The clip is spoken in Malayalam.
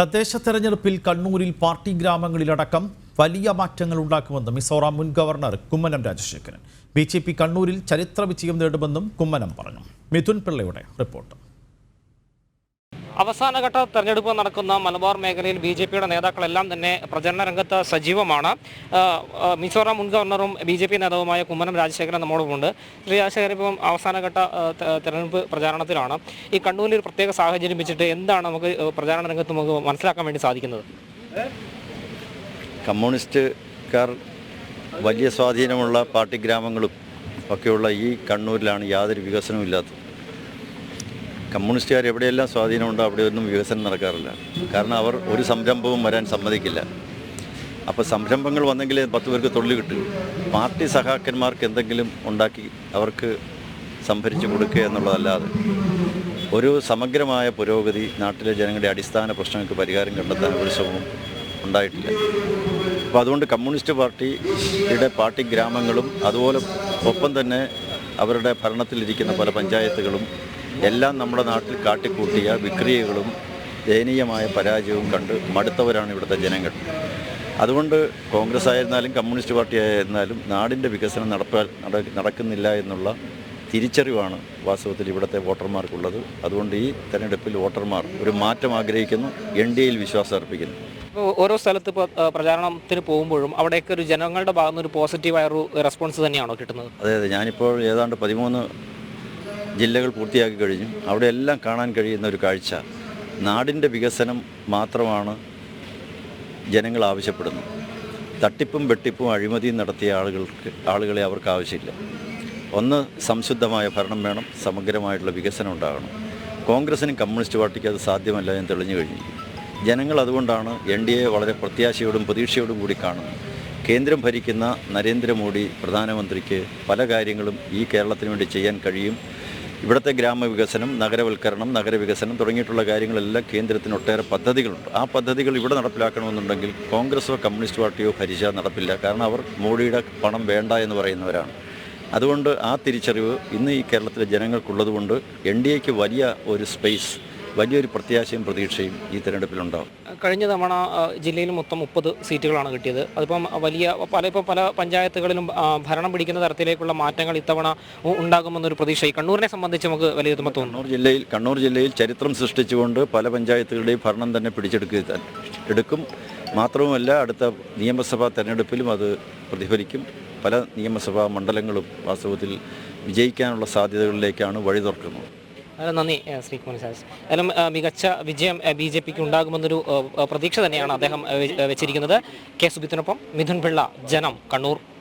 തദ്ദേശ തെരഞ്ഞെടുപ്പിൽ കണ്ണൂരിൽ പാർട്ടി ഗ്രാമങ്ങളിലടക്കം വലിയ മാറ്റങ്ങൾ ഉണ്ടാക്കുമെന്ന് മിസോറാം മുൻ ഗവർണർ കുമ്മനം രാജശേഖരൻ. ബി കണ്ണൂരിൽ ചരിത്ര വിജയം നേടുമെന്നും കുമ്മനം പറഞ്ഞു. മിഥുൻ പിള്ളയുടെ റിപ്പോർട്ട്. അവസാനഘട്ട തെരഞ്ഞെടുപ്പ് നടക്കുന്ന മലബാർ മേഖലയിൽ ബി ജെ പിയുടെ നേതാക്കളെല്ലാം തന്നെ പ്രചരണ രംഗത്ത് സജീവമാണ്. മിസോറാം മുൻ ഗവർണറും ബി ജെ പി നേതാവുമായ കുമ്മനം രാജശേഖരൻ നമ്മോടൊപ്പമുണ്ട് ശ്രീ രാജശേഖരൻ ഇപ്പം അവസാനഘട്ട തെരഞ്ഞെടുപ്പ് പ്രചാരണത്തിലാണ്. ഈ കണ്ണൂരിൽ ഒരു പ്രത്യേക സാഹചര്യം വെച്ചിട്ട് എന്താണ് നമുക്ക് പ്രചാരണ രംഗത്ത് നമുക്ക് മനസ്സിലാക്കാൻ വേണ്ടി സാധിക്കുന്നത്? കമ്മ്യൂണിസ്റ്റുകാർ വലിയ സ്വാധീനമുള്ള പാർട്ടി ഗ്രാമങ്ങളും ഒക്കെയുള്ള ഈ കണ്ണൂരിലാണ് യാതൊരു വികസനവും ഇല്ലാത്തത്. കമ്മ്യൂണിസ്റ്റുകാർ എവിടെയെല്ലാം സ്വാധീനമുണ്ടോ അവിടെയൊന്നും വികസനം നടക്കാറില്ല. കാരണം അവർ ഒരു സംരംഭവും വരാൻ സമ്മതിക്കില്ല. അപ്പോൾ സംരംഭങ്ങൾ വന്നെങ്കിൽ പത്ത് പേർക്ക് തൊഴിൽ കിട്ടും. പാർട്ടി സഹാക്കന്മാർക്ക് എന്തെങ്കിലും ഉണ്ടാക്കി അവർക്ക് സംഭരിച്ചു കൊടുക്കുക എന്നുള്ളതല്ലാതെ ഒരു സമഗ്രമായ പുരോഗതി നാട്ടിലെ ജനങ്ങളുടെ അടിസ്ഥാന പ്രശ്നങ്ങൾക്ക് പരിഹാരം കണ്ടെത്താൻ ഒരു ശ്രമവും ഉണ്ടായിട്ടില്ല. അപ്പോൾ അതുകൊണ്ട് കമ്മ്യൂണിസ്റ്റ് പാർട്ടിയുടെ പാർട്ടി ഗ്രാമങ്ങളും അതുപോലെ ഒപ്പം തന്നെ അവരുടെ ഭരണത്തിലിരിക്കുന്ന പല പഞ്ചായത്തുകളും എല്ലാം നമ്മുടെ നാട്ടിൽ കാട്ടിക്കൂട്ടിയ വിക്രിയകളും ദയനീയമായ പരാജയവും കണ്ട് മടുത്തവരാണ് ഇവിടുത്തെ ജനങ്ങൾ. അതുകൊണ്ട് കോൺഗ്രസ് ആയിരുന്നാലും കമ്മ്യൂണിസ്റ്റ് പാർട്ടി ആയിരുന്നാലും നാടിന്റെ വികസനം നടപ്പാൽ നട- നടക്കുന്നില്ല എന്നുള്ള തിരിച്ചറിവാണ് വാസ്തവത്തിൽ ഇവിടുത്തെ വോട്ടർമാർക്കുള്ളത്. അതുകൊണ്ട് ഈ തെരഞ്ഞെടുപ്പിൽ വോട്ടർമാർ ഒരു മാറ്റം ആഗ്രഹിക്കുന്നു എൻ ഡി എയിൽ വിശ്വാസം അർപ്പിക്കുന്നു. ഓരോ സ്ഥലത്ത് ഇപ്പോൾ പ്രചാരണത്തിന് പോകുമ്പോഴും അവിടെയൊക്കെ ഒരു ജനങ്ങളുടെ ഭാഗത്തുനിന്ന് ഒരു പോസിറ്റീവായ ഒരു റെസ്പോൺസ് തന്നെയാണോ കിട്ടുന്നത്? അതെ അതെ. ഞാനിപ്പോൾ ഏതാണ്ട് പതിമൂന്ന് ജില്ലകൾ പൂർത്തിയാക്കി കഴിഞ്ഞു. അവിടെ എല്ലാം കാണാൻ കഴിയുന്ന ഒരു കാഴ്ച. നാടിന്റെ വികസനം മാത്രമാണ് ജനങ്ങൾ ആവശ്യപ്പെടുന്നത്. തട്ടിപ്പും വെട്ടിപ്പും അഴിമതിയും നടത്തിയ ആളുകൾക്ക് ആളുകളെ അവർക്ക് ആവശ്യമില്ല. ഒന്ന് സംശുദ്ധമായ ഭരണം വേണം. സമഗ്രമായിട്ടുള്ള വികസനം ഉണ്ടാകണം. കോൺഗ്രസിനും കമ്മ്യൂണിസ്റ്റ് പാർട്ടിക്കും അത് സാധ്യമല്ല എന്ന് തെളിഞ്ഞു കഴിഞ്ഞു. ജനങ്ങൾ അതുകൊണ്ടാണ് എൻ ഡി എ വളരെ പ്രത്യാശയോടും പ്രതീക്ഷയോടും കൂടി കാണുന്നത്. കേന്ദ്രം ഭരിക്കുന്ന നരേന്ദ്രമോദി പ്രധാനമന്ത്രിക്ക് പല കാര്യങ്ങളും ഈ കേരളത്തിന് വേണ്ടി ചെയ്യാൻ കഴിയും. ഇവിടുത്തെ ഗ്രാമവികസനം നഗരവൽക്കരണം നഗരവികസനം തുടങ്ങിയിട്ടുള്ള കാര്യങ്ങളെല്ലാം കേന്ദ്രത്തിന് ഒട്ടേറെ പദ്ധതികളുണ്ട്. ആ പദ്ധതികൾ ഇവിടെ നടപ്പിലാക്കണമെന്നുണ്ടെങ്കിൽ കോൺഗ്രസോ കമ്മ്യൂണിസ്റ്റ് പാർട്ടിയോ ഭരിച്ച നടപ്പില്ല. കാരണം അവർ മോഡിയുടെ പണം വേണ്ട എന്ന് പറയുന്നവരാണ്. അതുകൊണ്ട് ആ തിരിച്ചറിവ് ഇന്ന് ഈ കേരളത്തിലെ ജനങ്ങൾക്കുള്ളതുകൊണ്ട് എൻ ഡി എക്ക് വലിയ ഒരു സ്പേസ് വലിയൊരു പ്രത്യാശയും പ്രതീക്ഷയും ഈ തെരഞ്ഞെടുപ്പിലുണ്ടാവും കഴിഞ്ഞ തവണ ജില്ലയിൽ മൊത്തം മുപ്പത് സീറ്റുകളാണ് കിട്ടിയത്. അതിപ്പം വലിയ പല ഇപ്പോൾ പല പഞ്ചായത്തുകളിലും ഭരണം പിടിക്കുന്ന തരത്തിലേക്കുള്ള മാറ്റങ്ങൾ ഇത്തവണ ഉണ്ടാകുമെന്നൊരു പ്രതീക്ഷ ഈ കണ്ണൂരിനെ സംബന്ധിച്ച് നമുക്ക് വലിയ തോന്നുന്നു കണ്ണൂർ ജില്ലയിൽ കണ്ണൂർ ജില്ലയിൽ ചരിത്രം സൃഷ്ടിച്ചുകൊണ്ട് പല പഞ്ചായത്തുകളുടെയും ഭരണം തന്നെ പിടിച്ചെടുക്കുക എടുക്കും. മാത്രവുമല്ല അടുത്ത നിയമസഭാ തെരഞ്ഞെടുപ്പിലും അത് പ്രതിഫലിക്കും. പല നിയമസഭാ മണ്ഡലങ്ങളും വാസ്തവത്തിൽ വിജയിക്കാനുള്ള സാധ്യതകളിലേക്കാണ് വഴി തുറക്കുന്നത് നന്ദി ശ്രീകുമാർ ശ്രീ കുമാർ സാസ് ഏതായാലും മികച്ച വിജയം ബി ജെ പിക്ക് ഉണ്ടാകുമെന്നൊരു പ്രതീക്ഷ തന്നെയാണ് അദ്ദേഹം വെച്ചിരിക്കുന്നത്. കെ സുബിത്തിനൊപ്പം മിഥുൻ പിള്ള ജനം കണ്ണൂർ.